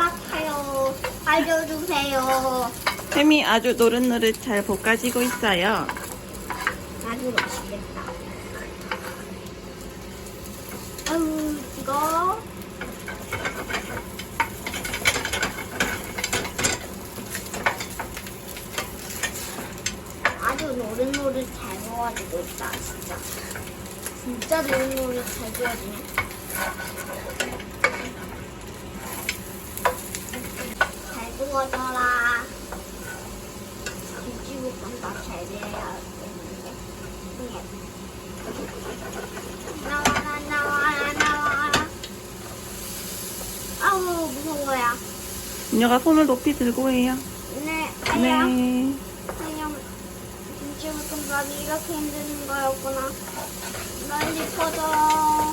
알아차요. 알려주세요. 햄이 아주 노릇노릇 잘 볶아지고 있어요. 아주 맛있겠다. 아유, 이거. 아주 노릇노릇 잘 모아지고 있다, 진짜. 진짜 노릇노릇 잘 구워지네. 구워져라. 김치볶음밥 잘 돼야 되는데. 나와라 나와라 나와라 아우 거야 은혁아 손을 높이 들고 해요. 네 아야 네. 그냥 김치볶음밥이 이렇게 힘든 거였구나 빨리 퍼져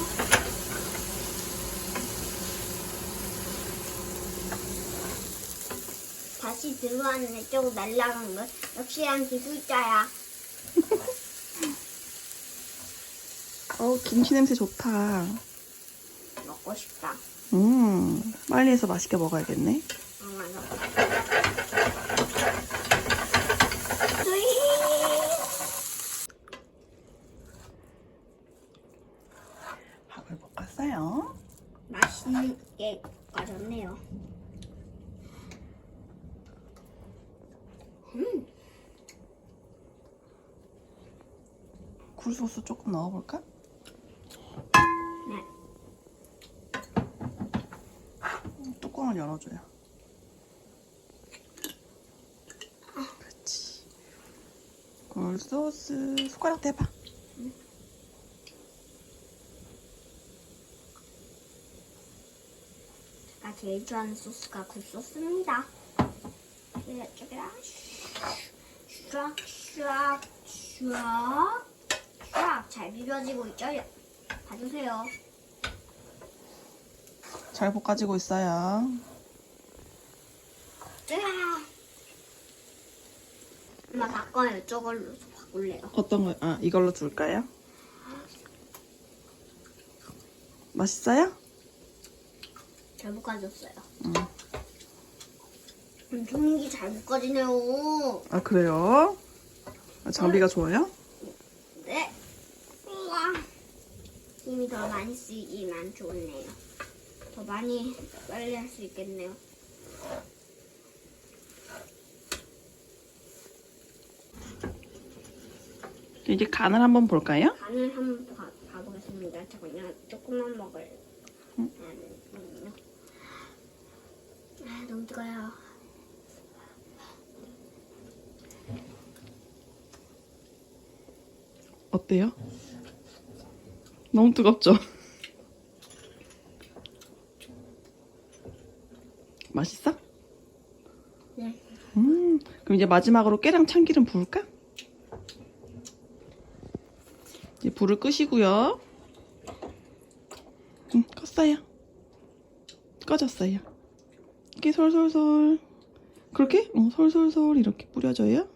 다시 들어왔네 쪽 날라간 거 역시 난 기술자야 어 김치 냄새 좋다. 먹고 싶다 음 빨리 해서 맛있게 먹어야겠네. 응, 맞아. 스윗. 밥을 볶았어요. 맛있게 가졌네요. 굴소스 조금 넣어볼까? 네. 뚜껑을 열어줘요. 그렇지. 굴소스 숟가락 대봐. 제가 제일 좋아하는 소스가 굴소스입니다. 네, 이쪽에다 슈악 슈악 슈악 슈악 잘 비벼지고 있죠? 봐주세요. 잘 볶아지고 있어요. 으아. 엄마 바꿔요. 저걸로 바꿀래요. 어떤 거? 아 이걸로 줄까요? 맛있어요? 잘 볶아졌어요. 응. 음, 종이기 잘 볶아지네요. 아 그래요? 아, 장비가 좋아요? 네. 우와. 힘이 더 많이 쓰이기만 좋네요. 더 많이 빨리 할 수 있겠네요. 이제 간을 한번 볼까요? 간을 한번 봐, 봐보겠습니다. 잠깐요. 조금만 먹을. 응? 음, 아, 너무 뜨거워요. 어때요? 너무 뜨겁죠? 맛있어? 네. 음, 그럼 이제 마지막으로 깨랑 참기름 부을까? 이제 불을 끄시고요. 응, 껐어요. 꺼졌어요. 이렇게 솔솔솔. 그렇게? 어, 솔솔솔 이렇게 뿌려줘요.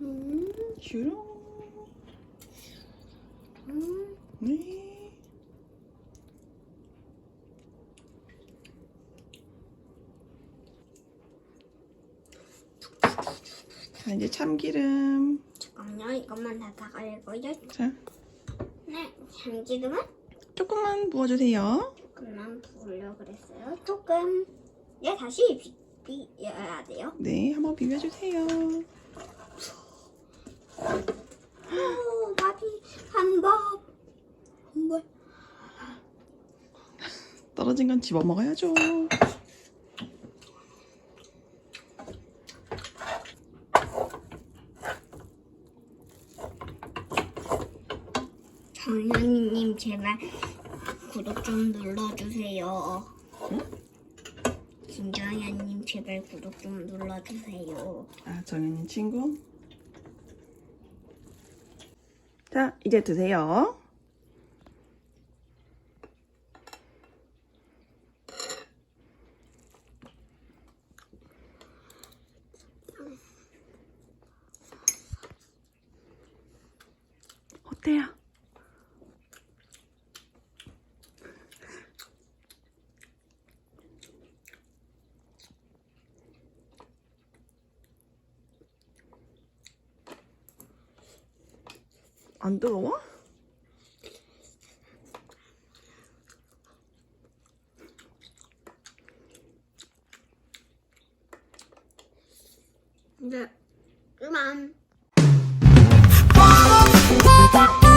음, 슈롱. 음. 네. 자, 이제 참기름. 잠깐만요. 이것만 다 거예요. 자, 네. 참기름은 조금만 부어주세요. 조금만 부으려고 그랬어요. 조금. 네, 다시 비, 비벼야 돼요. 네, 한번 비벼주세요. 오, 나비 한법. 한번. 떨어진 건 집어 먹어야죠. 정현이님 제발 구독 좀 눌러주세요. 김정현님 제발 구독 좀 눌러주세요. 아, 정현이 친구. 자, 이제 드세요. 어때요? 안 뜨거워? 근데 네. 그만 Bye.